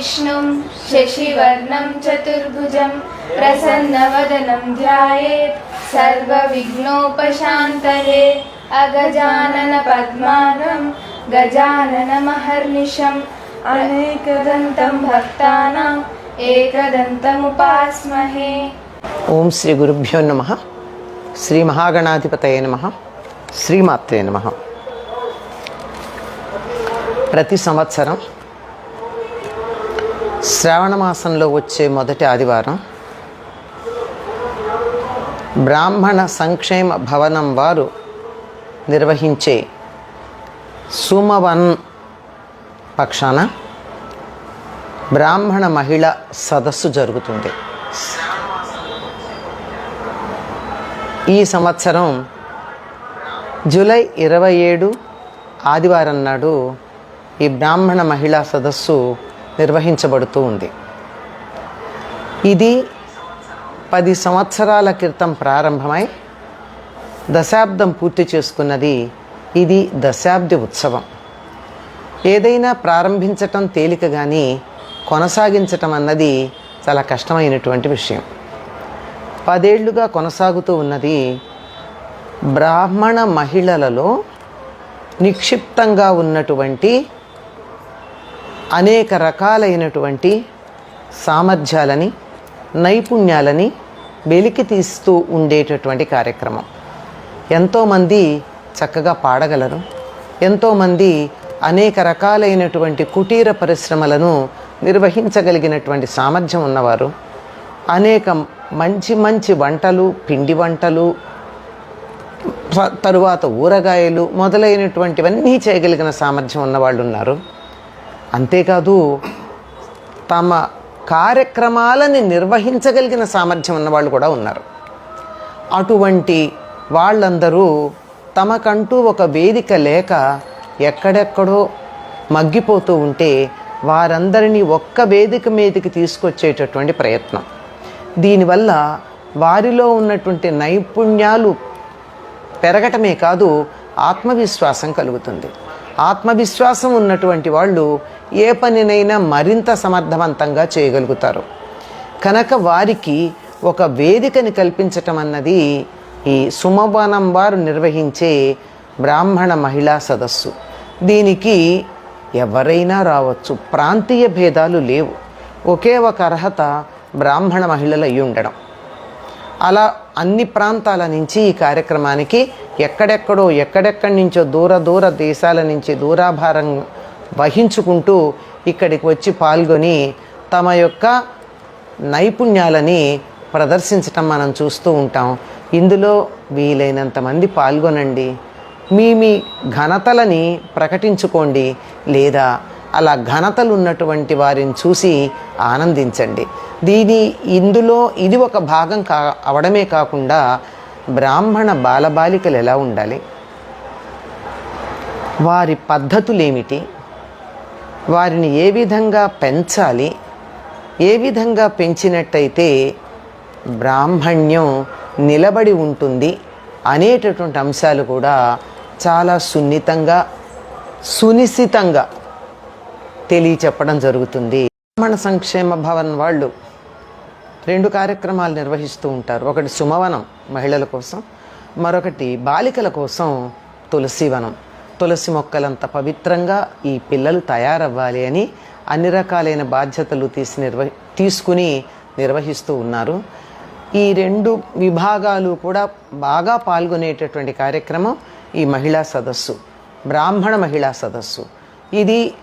विष्णुं शशिवर्णं चतुर्भुजं प्रसन्नवदनं ध्यायेत् सर्वविघ्नोपशान्तये अगजाननपद्मानं गजाननमहर्निशम् अनेकदन्तं भक्तानाम् एकदन्तमुपास्महे ఓం శ్రీ గురుభ్యో నమ శ్రీ మహాగణాధిపతయ నమ శ్రీమాత్రే నమ ప్రతి సంవత్సరం శ్రావణ మాసంలో వచ్చే మొదటి ఆదివారం బ్రాహ్మణ సంక్షేమ భవనం వారు నిర్వహించే సుమవన్ పక్షాన బ్రాహ్మణ మహిళ సదస్సు జరుగుతుంది. ఈ సంవత్సరం జూలై ఇరవై ఏడు ఆదివారం నాడు ఈ బ్రాహ్మణ మహిళా సదస్సు నిర్వహించబడుతూ ఉంది. ఇది పది సంవత్సరాల క్రితం ప్రారంభమై దశాబ్దం పూర్తి చేసుకున్నది ఇది దశాబ్ది ఉత్సవం. ఏదైనా ప్రారంభించటం తేలిక కానీ కొనసాగించటం అన్నది చాలా కష్టమైనటువంటి విషయం. పదేళ్ళుగా కొనసాగుతూ ఉన్నది బ్రాహ్మణ మహిళలలో నిక్షిప్తంగా ఉన్నటువంటి అనేక రకాలైనటువంటి సామర్థ్యాలని నైపుణ్యాలని వెలికి తీస్తూ ఉండేటటువంటి కార్యక్రమం. ఎంతోమంది చక్కగా పాడగలరు. ఎంతోమంది అనేక రకాలైనటువంటి కుటీర పరిశ్రమలను నిర్వహించగలిగినటువంటి సామర్థ్యం ఉన్నవారు. అనేక మంచి మంచి వంటలు పిండి వంటలు తరువాత ఊరగాయలు మొదలైనటువంటివన్నీ చేయగలిగిన సామర్థ్యం ఉన్నవాళ్ళు ఉన్నారు అంతేకాదు తమ కార్యక్రమాలని నిర్వహించగలిగిన సామర్థ్యం ఉన్నవాళ్ళు కూడా ఉన్నారు. అటువంటి వాళ్ళందరూ తమకంటూ ఒక వేదిక లేక ఎక్కడెక్కడో మగ్గిపోతూ ఉంటే వారందరినీ ఒక్క వేదిక మీదకి తీసుకొచ్చేటటువంటి ప్రయత్నం. దీనివల్ల వారిలో ఉన్నటువంటి నైపుణ్యాలు పెరగటమే కాదు ఆత్మవిశ్వాసం కలుగుతుంది. ఆత్మవిశ్వాసం ఉన్నటువంటి వాళ్ళు ఏ పనినైనా మరింత సమర్థవంతంగా చేయగలుగుతారు. కనుక వారికి ఒక వేదికని కల్పించటం అన్నది ఈ సుమవనం వారు నిర్వహించే బ్రాహ్మణ మహిళా సదస్సు. దీనికి ఎవరైనా రావచ్చు. ప్రాంతీయ భేదాలు లేవు. ఒకే ఒక అర్హత బ్రాహ్మణ మహిళలు అయి ఉండడం. అలా అన్ని ప్రాంతాల నుంచి ఈ కార్యక్రమానికి ఎక్కడెక్కడో ఎక్కడెక్కడి నుంచో దూర దూర దేశాల నుంచి దూరాభారం వహించుకుంటూ ఇక్కడికి వచ్చి పాల్గొని తమ యొక్క నైపుణ్యాలని ప్రదర్శించటం మనం చూస్తూ ఉంటాం. ఇందులో వీలైనంత మంది పాల్గొనండి. మీ మీ ఘనతలని ప్రకటించుకోండి. లేదా అలా ఘనతలు ఉన్నటువంటి వారిని చూసి ఆనందించండి. దీని ఇందులో ఇది ఒక భాగం కా అవడమే కాకుండా బ్రాహ్మణ బాలబాలికలు ఎలా ఉండాలి? వారి పద్ధతులేమిటి? వారిని ఏ విధంగా పెంచాలి? ఏ విధంగా పెంచినట్టయితే బ్రాహ్మణ్యం నిలబడి ఉంటుంది అనేటటువంటి అంశాలు కూడా చాలా సున్నితంగా సునిశ్చితంగా తెలియచెప్పడం జరుగుతుంది. బ్రాహ్మణ సంక్షేమ భవన్ వాళ్ళు రెండు కార్యక్రమాలు నిర్వహిస్తూ ఉంటారు. ఒకటి సుమవనం మహిళల కోసం మరొకటి బాలికల కోసం తులసివనం తులసి మొక్కలంత పవిత్రంగా ఈ పిల్లలు తయారవ్వాలి అని అన్ని రకాలైన బాధ్యతలు తీసి నిర్వ తీసుకుని నిర్వహిస్తూ ఉన్నారు. ఈ రెండు విభాగాలు కూడా బాగా పాల్గొనేటటువంటి కార్యక్రమం ఈ మహిళా సదస్సు బ్రాహ్మణ మహిళా సదస్సు. ఇది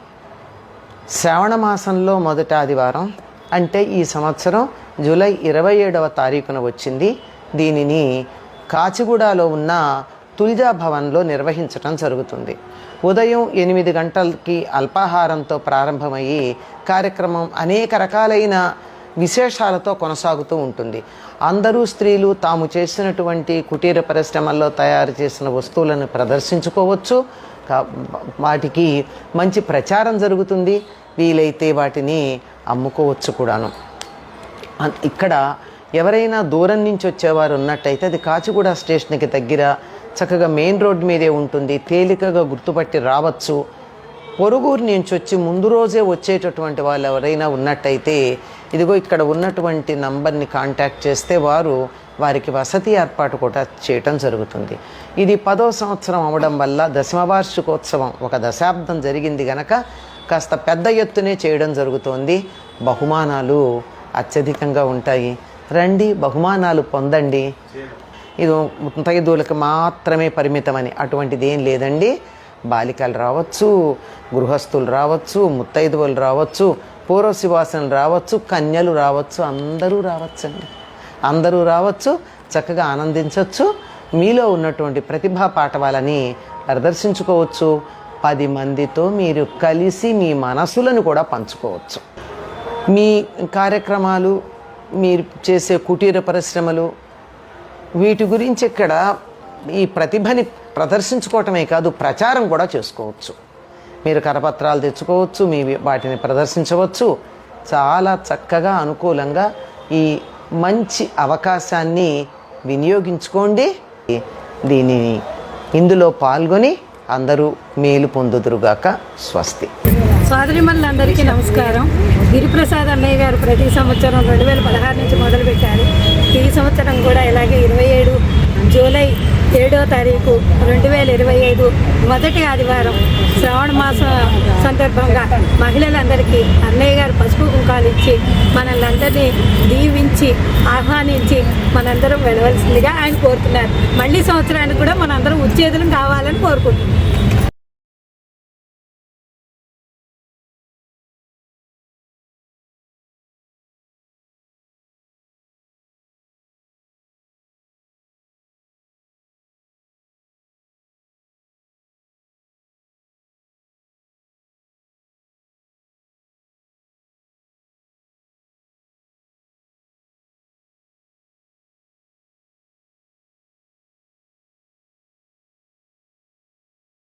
శ్రావణ మాసంలో మొదట ఆదివారం. అంటే ఈ సంవత్సరం జూలై ఇరవై ఏడవ తారీఖున వచ్చింది. దీనిని కాచిగూడలో ఉన్న తుల్జా భవన్లో నిర్వహించటం జరుగుతుంది. ఉదయం ఎనిమిది గంటలకి అల్పాహారంతో ప్రారంభమయ్యి కార్యక్రమం అనేక రకాలైన విశేషాలతో కొనసాగుతూ ఉంటుంది. అందరూ స్త్రీలు తాము చేసినటువంటి కుటీర పరిశ్రమల్లో తయారు చేసిన వస్తువులను ప్రదర్శించుకోవచ్చు. వాటికి మంచి ప్రచారం జరుగుతుంది. వీలైతే వాటిని అమ్ముకోవచ్చు కూడాను. ఇక్కడ ఎవరైనా దూరం నుంచి వచ్చేవారు ఉన్నట్టయితే అది కాచిగూడ స్టేషన్కి దగ్గర చక్కగా మెయిన్ రోడ్ మీదే ఉంటుంది. తేలికగా గుర్తుపట్టి రావచ్చు. పొరుగురు నుంచి వచ్చి ముందు రోజే వచ్చేటటువంటి వాళ్ళు ఎవరైనా ఉన్నట్టయితే ఇదిగో ఇక్కడ ఉన్నటువంటి నంబర్ని కాంటాక్ట్ చేస్తే వారు వారికి వసతి ఏర్పాటు కూడా చేయటం జరుగుతుంది. ఇది పదో సంవత్సరం అవడం వల్ల దశమ వార్షికోత్సవం ఒక దశాబ్దం జరిగింది గనక కాస్త పెద్ద ఎత్తునే చేయడం జరుగుతోంది. బహుమానాలు అత్యధికంగా ఉంటాయి. రండి బహుమానాలు పొందండి. ఇది ముత్తైదువులకు మాత్రమే పరిమితమని. అటువంటిది ఏం లేదండి. బాలికలు రావచ్చు గృహస్థులు రావచ్చు ముత్తైదువులు రావచ్చు పూర్వశివాసనలు రావచ్చు కన్యలు రావచ్చు అందరూ రావచ్చండి. అందరూ రావచ్చు చక్కగా ఆనందించవచ్చు మీలో ఉన్నటువంటి ప్రతిభా పాఠవాలని ప్రదర్శించుకోవచ్చు. పది మందితో మీరు కలిసి మీ మనసులను కూడా పంచుకోవచ్చు. మీ కార్యక్రమాలు మీరు చేసే కుటీర పరిశ్రమలు వీటి గురించి ఇక్కడ ఈ ప్రతిభని ప్రదర్శించుకోవటమే కాదు ప్రచారం కూడా చేసుకోవచ్చు. మీరు కరపత్రాలు తెచ్చుకోవచ్చు మీ వాటిని ప్రదర్శించవచ్చు. చాలా చక్కగా అనుకూలంగా ఈ మంచి అవకాశాన్ని వినియోగించుకోండి. దీనిని ఇందులో పాల్గొని అందరూ మేలు పొందుదురుగాక. స్వస్తి. సోదరిమణులందరికీ నమస్కారం. గిరిప్రసాద్ అన్నయ్య గారు ప్రతి సంవత్సరం రెండు వేల పదహారు నుంచి మొదలుపెట్టారు. ఈ సంవత్సరం కూడా ఇలాగే ఇరవై ఏడు జూలై ఏడో తారీఖు రెండు వేల ఇరవై ఐదు మొదటి ఆదివారం శ్రావణ మాసం సందర్భంగా మహిళలందరికీ అన్నయ్య గారు పసుపు కుంకాలు ఇచ్చి మనల్ని అందరినీ దీవించి ఆహ్వానించి మనందరం వెళ్ళవలసిందిగా ఆయన కోరుతున్నారు. మళ్ళీ సంవత్సరానికి కూడా మనందరం ఉచ్చేతులు కావాలని కోరుకుంటున్నాం.